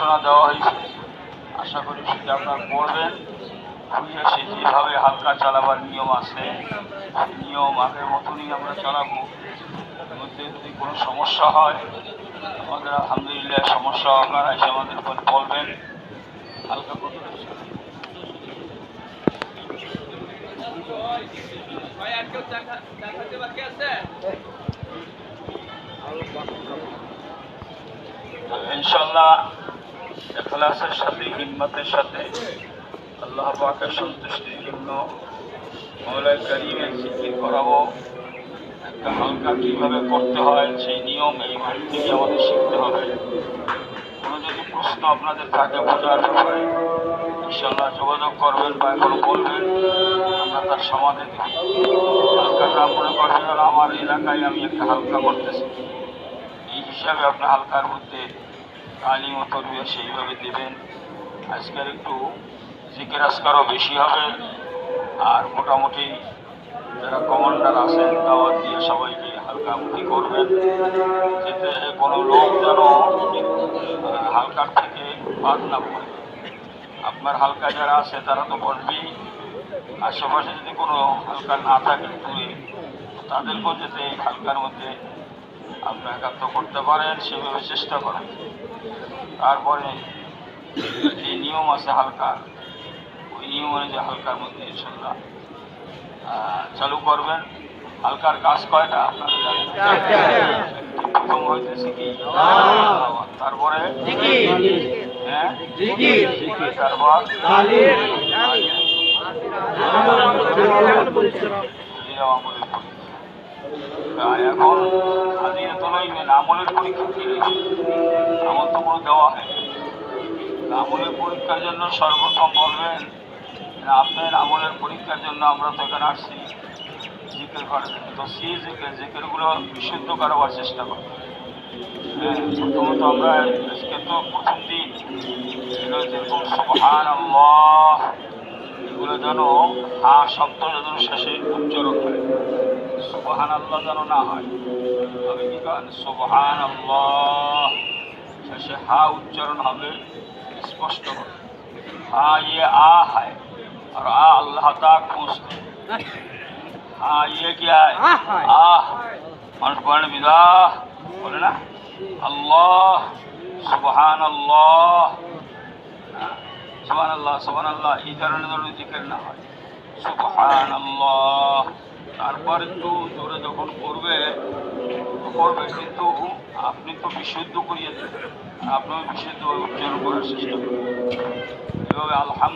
নির্দেশনা দেওয়া হয়েছে। আশা করি সেটা আপনারা পড়বেন বুঝে সে যেভাবে হালকা চালাবার নিয়ম আছে নিয়ম আগের মতনই আমরা চালাবো। মধ্যে যদি কোনো সমস্যা হয় আমাদের আলহামদুলিল্লাহ সমস্যা আপনারা এসে আমাদের উপর বলবেন। হালকা ইনশাল্লাহ এখলাসের সাথে, হিম্মতের সাথে, আল্লাহ পাকের সন্তুষ্টির জন্য মৌলাই করিমের জিকির করাবো। একটা হালকা কীভাবে করতে হয়, সেই নিয়ম, এই বাড়ি থেকে আমাদের শিখতে হবে। কোনো যদি প্রশ্ন আপনাদের থাকে বোঝার ব্যাপারে ইনশাল্লাহ যোগাযোগ করবেন বা এখন বলবেন, আমরা তার সমাধান দিব হালকাটা মনে করবেন, আমার এলাকায় আমি একটা হালকা করতেছি। এই হিসাবে আপনার হালকার মধ্যে তালিম ও তরবিয়া সেইভাবে দেবেন। আজকের একটু জিকের আজকারও বেশি হবে। আর মোটামুটি যারা কমান্ডার আছেন, দাওয়াত দিয়ে সবাইকে হালকা মুখী করবেন। যাতে কোনো লোক যেন হালকার থেকে বাদ না পড়ে। আপনার হালকা যারা আছে, তারা তো বলবেই। আশেপাশে যদি কোনো হালকা না থাকে দূরে তাদেরকেও যাতে হালকার মধ্যে আপনার একাত্ম করতে পারেন, সেভাবে চেষ্টা করেন। তারপরে যে নিয়ম আছে হালকা ওই নিয়ম অনুযায়ী হালকার মধ্যে ইনশাল্লাহ চালু করবেন। হালকার কাজ কয়টা? আপনারা জানেন। প্রথম হইতেছে কি তারপরে? হ্যাঁ? তারপর। আর এখন হাজিরা তো লইবেন আমলের পরীক্ষা কি আমল তো কোনো দেওয়া হয় আমলের পরীক্ষার জন্য সর্বপ্রথম বলবেন আপনার আমলের পরীক্ষার জন্য আমরা তো এখানে আসছি জিকের করার জন্য। তো সেই জিকের জিকেরগুলো বিশুদ্ধ করাবার চেষ্টা করি হ্যাঁ, প্রথমত আমরা আজকে তো প্রথম দিন যেরকম সুবহান এগুলো যেন হা শব্দ যেন শেষে উচ্চারণ হয় সোহান আল্লাহ যেন না হয়। তবে কি করেন? সোহান আল্লাহ শেষে হা উচ্চারণ হবে স্পষ্ট হবে। হা ইয়ে আ হায় আর আ আল্লাহ তাক পৌঁছতে হা ইয়ে কি হয়? আহ মানুষ বলেন বিদা বলে না? আল্লাহ সুবহান আল্লাহ সুবহান আল্লাহ সুবহান আল্লাহ এই ধরনের ধরনের জিকের না হয়। সুবহান আল্লাহ তারপর একটু জোরে যখন করবে করবে কিন্তু আপনি তো বিশুদ্ধ করিয়েছেন দেবেন আপনিও বিশুদ্ধ উচ্চারণ করার চেষ্টা করবেন এভাবে আলহামদুলিল্লাহ